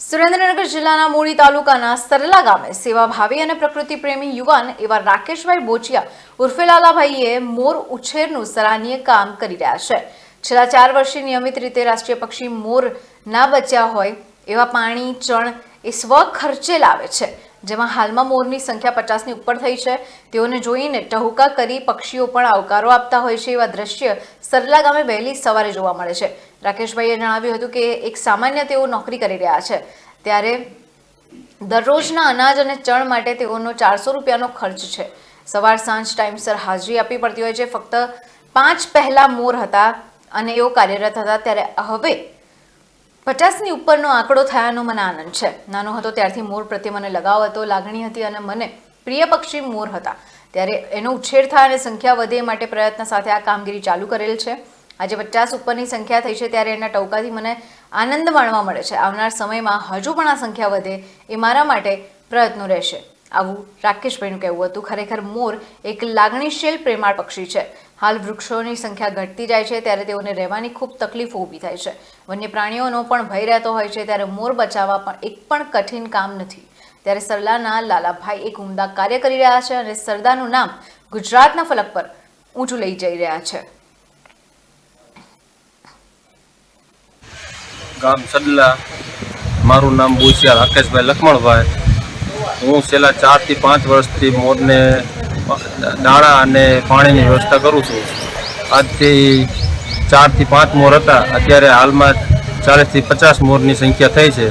સુરેન્દ્રનગર જિલ્લાના મૂળી તાલુકાના સરલા ગામે સેવાભાવી અને પ્રકૃતિ પ્રેમી યુવાન એવા રાકેશભાઈ બોચિયા ઉર્ફે લાલાભાઈએ મોર ઉછેરનું સરાહનીય કામ કરી રહ્યા છે. છેલ્લા ચાર વર્ષથી નિયમિત રીતે રાષ્ટ્રીય પક્ષી મોર ના બચ્યા હોય એવા પાણી, ચણ એ સ્વ ખર્ચે લાવે છે. જેમાં હાલમાં મોરની સંખ્યા પચાસની ઉપર થઈ છે. તેઓને જોઈને ટહુકા કરી પક્ષીઓ પણ આવકારો આપતા હોય છે એવા દ્રશ્ય સરલા ગામે વહેલી સવારે જોવા મળે છે. રાકેશભાઈએ જણાવ્યું હતું કે એક સામાન્ય તેઓ નોકરી કરી રહ્યા છે. ત્યારે દરરોજના અનાજ અને ચણ માટે તેઓનો ચારસો રૂપિયાનો ખર્ચ છે. સવાર સાંજ ટાઈમસર હાજરી આપવી પડતી હોય છે. ફક્ત પાંચ પહેલા મોર હતા અને એઓ કાર્યરત હતા. ત્યારે હવે પચાસની ઉપરનો આંકડો થયાનો મને આનંદ છે. નાનો હતો ત્યારથી મોર પ્રત્યે મને લગાવ હતો, લાગણી હતી અને મને પ્રિય પક્ષી મોર હતા. ત્યારે એનો ઉછેર થાય અને સંખ્યા વધે માટે પ્રયત્ન સાથે આ કામગીરી ચાલુ કરેલ છે. આજે પચાસ ઉપરની સંખ્યા થઈ છે ત્યારે એના ટવકાથી મને આનંદ માણવા મળે છે. આવનાર સમયમાં હજુ પણ આ સંખ્યા વધે એ મારા માટે પ્રયત્નો રહેશે. આવું રાકેશભાઈનું કહેવું હતું. ખરેખર મોર એક લાગણીશીલ પ્રેમાળ પક્ષી છે. હાલ વૃક્ષોની સંખ્યા ઘટતી જાય છે ત્યારે તેઓને રહેવાની ખૂબ તકલીફો ઊભી થાય છે. વન્ય પ્રાણીઓનો પણ ભય રહેતો હોય છે ત્યારે મોર બચાવવા પણ એક પણ કઠિન કામ નથી. ત્યારે સરલાના લાલાભાઈ એક ઉમદા કાર્ય કરી રહ્યા છે અને સરદારનું નામ ગુજરાતના ફલક પર ઊંચું લઈ જઈ રહ્યા છે. ગામ સડલા. મારું નામ બોસિયા રાકેશભાઈ લખમણભાઈ. હું છેલ્લા ચારથી પાંચ વર્ષથી મોરને દાણા અને પાણીની વ્યવસ્થા કરું છું. આજથી ચારથી પાંચ મોર હતા. અત્યારે હાલમાં ચાલીસથી પચાસ મોરની સંખ્યા થઈ છે.